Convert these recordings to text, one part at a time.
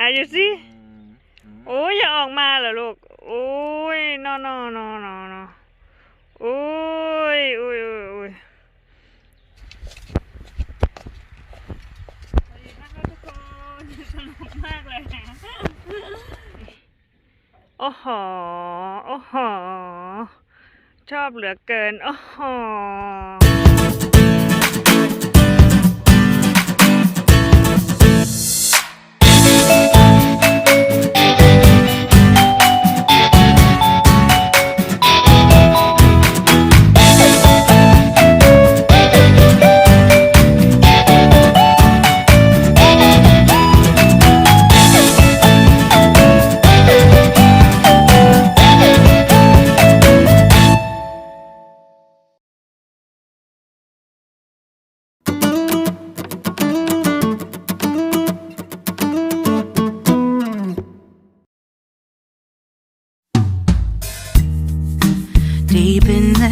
อายุสิโอ้ยอย่าออกมาเหรอลูก โอ้ยนอนอนนอนอนโอ้ยโอ้ยโอ้ยโอ้ยสวัสดีนะคะทุกคนสนุกมากเลยโอ้โห โอ้โห ชอบเหลือเกิน โอ้โห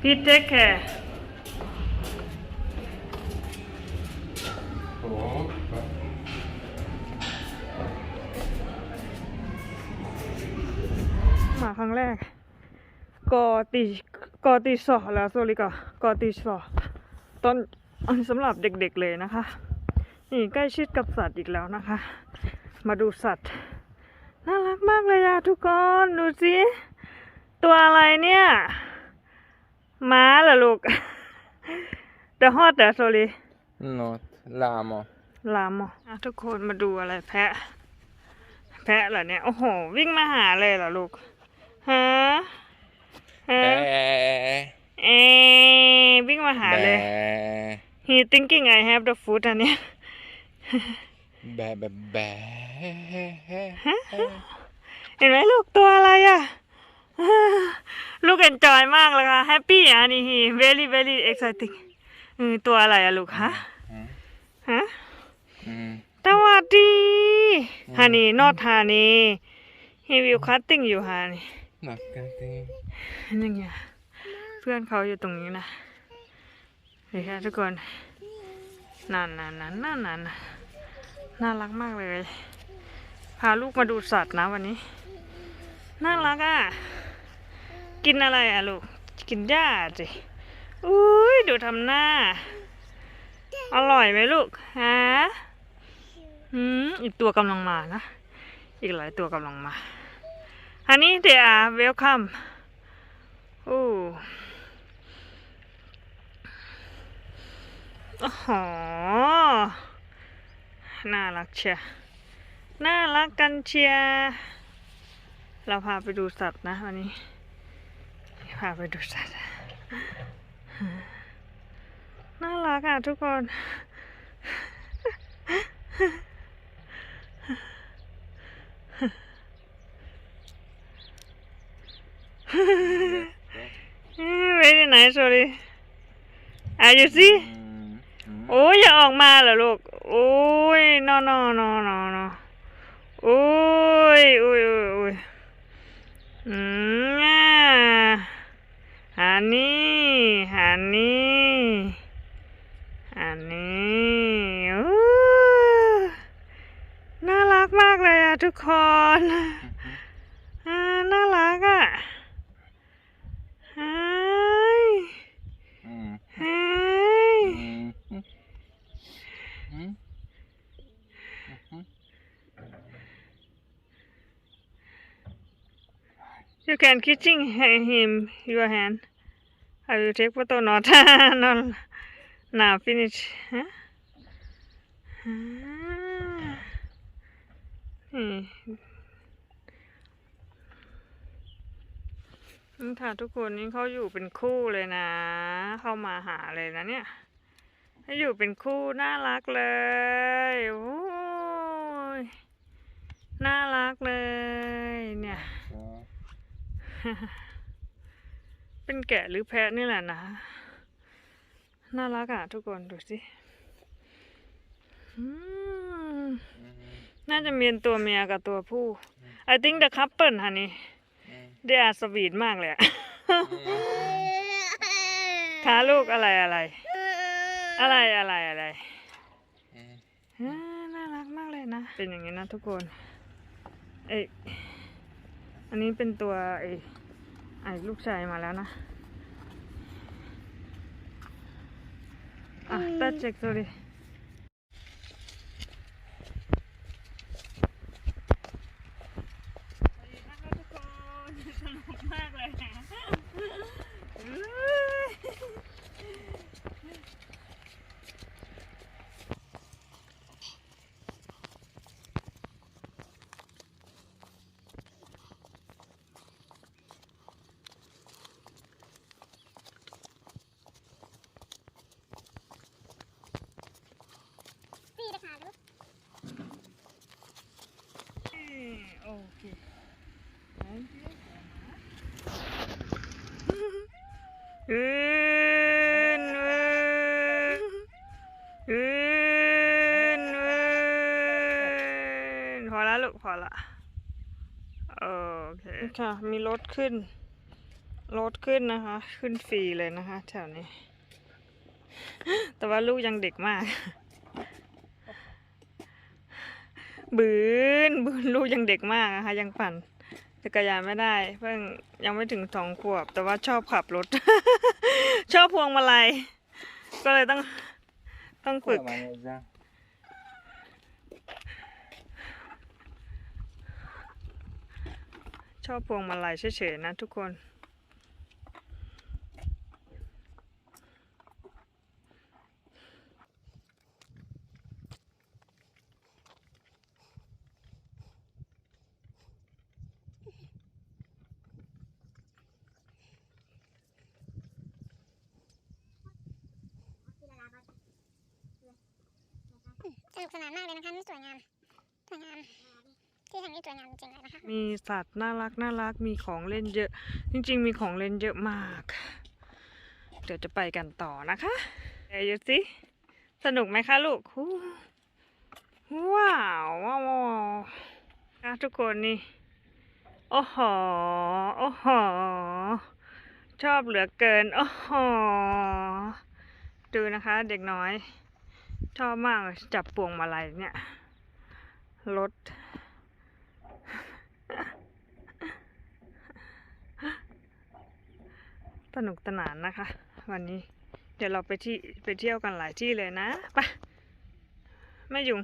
พี่เทคแคร์มาครั้งแรกกอตีกอตีสอแล้วโซลิกากอตีสอตอนอันสำหรับเด็กๆเลยนะคะ นี่ใกล้ชิดกับสัตว์อีกแล้วนะคะ มาดูสัตว์ น่ารักมากเลยอะทุกคน ดูสิ ตัวอะไรเนี่ยม้าเหรอลูกเดอะฮอตเดอะโซลี Not lama. ลามอะทุกคนมาดูอะไรแพะ แพะเหรอเนี่ย โอ้โห วิ่งมาหาเลยเหรอลูกฮะฮะ Bä. เอ๊ะวิ่งมาหาเลย Bä. he thinking I have the food อันเนี้ย Bä, bä, bä. เห็นไหมลูกตัวอะไรอะ ลูกเอนจอยมากเลยค่ะแฮปปี้อะนี่ very very exciting เออตัวอะไรอะลูกฮะฮะ Mm. สวัสดีฮันนี่ not ฮันนี่ he will cutting อยู่ฮันนี่ Nothing. นี่ไงเพื่อนเขาอยู่ตรงนี้นะเห็นไหมทุกคนนั่นนั่นนั่นนั่นนั่นน่ารักมากเลย พาลูกมาดูสัตว์นะวันนี้ น่ารักอะ กินอะไรอะลูก กินหญ้าสิอุ้ยดูทำหน้า อร่อยไหมลูกฮะอืมอีกตัวกำลังมานะ อีกหลายตัวกำลังมาฮันนี่เดียเวลคัมโอ้โอ้โหน่ารักเชียน่ารักกันเชียเราพาไปดูสัตว์นะวันนี้าไปดูสัตว์น่ารักอะทุกคน very nice sorry อายุสิ Mm. โอ้ยอย่าออกมาเหรอลูก โอ้ยนอนอนอนอนอโอ้ยโอ้ยโอ้ยโอ้ยอืม อะฮันนี่ฮันนี่ฮันนี่โอ้น่ารักมากเลยอะทุกคนอ่าน่ารักอะเฮ้ย Mm. เฮ้ย Mm. Mm. You can kissing him your hand. I will take photo not not now finish. Huh? อ่านี่นี่ค่ะทุกคนนี่เขาอยู่เป็นคู่เลยนะ เข้ามาหาเลยนะเนี่ยให้อยู่เป็นคู่น่ารักเลยโอ้ยน่ารักเลยเนี่ย เป็นแกะหรือแพะนี่แหละนะ น่ารักอะทุกคนดูสิอืมอืมน่าจะมีตัวเมียกับตัวผู้ I think the couple honey อืม they are sweet มากเลยอะอืมขาลูกอะไรอะไร อะไรอะไรอะไรอืมอ่าน่ารักมากเลยนะ เป็นอย่างนี้นะทุกคน เอ้ยอันนี้เป็นตัวไอ้ไอ้ ลูกชายมาแล้วนะอะตัดเช็ค sorry สนุกมากเลยโอเค Thank you อืนอืนอืนพอละลูกพอละโอเคค่ะ มีรถขึ้น รถขึ้นนะคะ ขึ้นฟรีเลยนะคะแถวนี้ แต่ว่าลูกยังเด็กมาก บืนบืนลูกยังเด็กมากนะคะ ยังปั่น จักรยานไม่ได้ เพิ่งยังไม่ถึงสองขวบ แต่ว่าชอบขับรถ ชอบพวงมาลัย ก็เลยต้องต้องฝึกมาเนี่ยจ้ะชอบพวงมาลัยเฉยๆนะทุกคน สนุกสนานมากเลยนะคะนี่สวยงามสวยงามที่ทางนี้สวยงามจริงๆเลยนะคะมีสัตว์น่ารักน่ารักมีของเล่นเยอะ จริง ๆ มีของเล่นเยอะมาก เดี๋ยวจะไปกันต่อนะคะเดี๋ยวสิสนุกไหมคะลูกว้าวว้าวว้าวนะทุกคนนี่โอ้โหโอ้โหชอบเหลือเกิน โอ้โหดูนะคะเด็กน้อย ชอบมากเลยจับพวงมาลัยเนี่ยรถสนุกสนานนะคะ วันนี้ เดี๋ยวเราไปที่ไปเที่ยวกันหลายที่เลยนะไปไม่ยุง